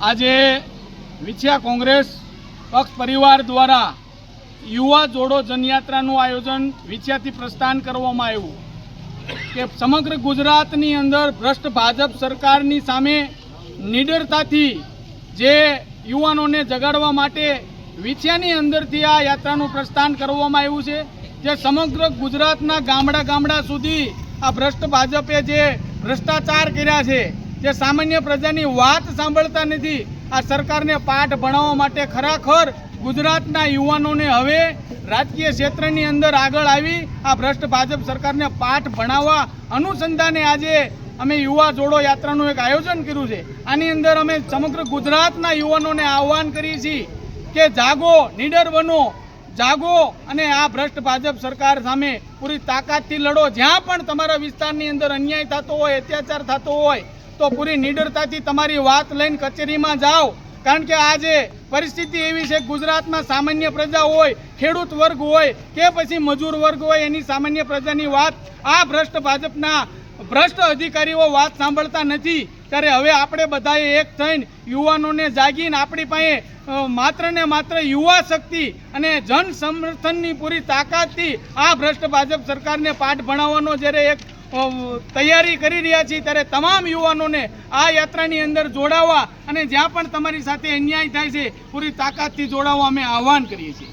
આજે વિછિયા કોંગ્રેસ પક્ષ પરિવાર દ્વારા યુવા જોડો જનયાત્રાનું આયોજન વિછિયાથી પ્રસ્થાન કરવામાં આવ્યું કે સમગ્ર ગુજરાતની અંદર ભ્રષ્ટ ભાજપ સરકારની સામે નિડરતાથી જે યુવાનોને જગાડવા માટે વિછિયાની અંદરથી આ યાત્રાનું પ્રસ્થાન કરવામાં આવ્યું છે, જે સમગ્ર ગુજરાતના ગામડા ગામડા સુધી આ ભ્રષ્ટ ભાજપે જે ભ્રષ્ટાચાર કર્યા છે જે સામાન્ય પ્રજાની વાત સાંભળતા નથી, આ સરકારને પાઠ ભણાવવા માટે ખરેખર ગુજરાતના યુવાનોને હવે રાજકીય ક્ષેત્રની અંદર આગળ આવી, આ ભ્રષ્ટ ભાજપ સરકારને પાઠ ભણાવવા અનુસંધાને આજે અમે યુવા જોડો યાત્રાનું એક આયોજન કર્યું છે. આની અંદર અમે સમગ્ર ગુજરાતના યુવાનોને આહ્વાન કરીએ છીએ કે જાગો, નીડર બનો, જાગો અને આ ભ્રષ્ટ ભાજપ સરકાર સામે પૂરી તાકાતથી લડો. જ્યાં પણ તમારા વિસ્તારની અંદર અન્યાય થતો હોય, અત્યાચાર થતો હોય તો પૂરી નિડરતાથી તમારી વાત લઈને કચેરીમાં જાઓ. કારણ કે આજે પરિસ્થિતિ એવી છે, ગુજરાતમાં સામાન્ય પ્રજા હોય, ખેડૂત વર્ગ હોય, કે પછી મજૂર વર્ગ હોય, એની સામાન્ય પ્રજાની વાત, આ ભ્રષ્ટ ભાજપના ભ્રષ્ટ અધિકારીઓ વાત સાંભળતા નથી. ત્યારે હવે આપણે બધાએ એક થઈને યુવાનોને જાગીને આપણી પાસે માત્ર ને માત્ર યુવા શક્તિ અને જન સમર્થનની પૂરી તાકાતથી આ ભ્રષ્ટ ભાજપ સરકારને પાઠ ભણાવવાનો જ્યારે એક તૈયારી કરી રહ્યા છીએ ત્યારે તમામ યુવાનોને આ યાત્રાની અંદર જોડાવા અને જ્યાં પણ તમારી સાથે અન્યાય થાય છે, પૂરી તાકાતથી જોડાવા અમે આહવાન કરીએ છીએ.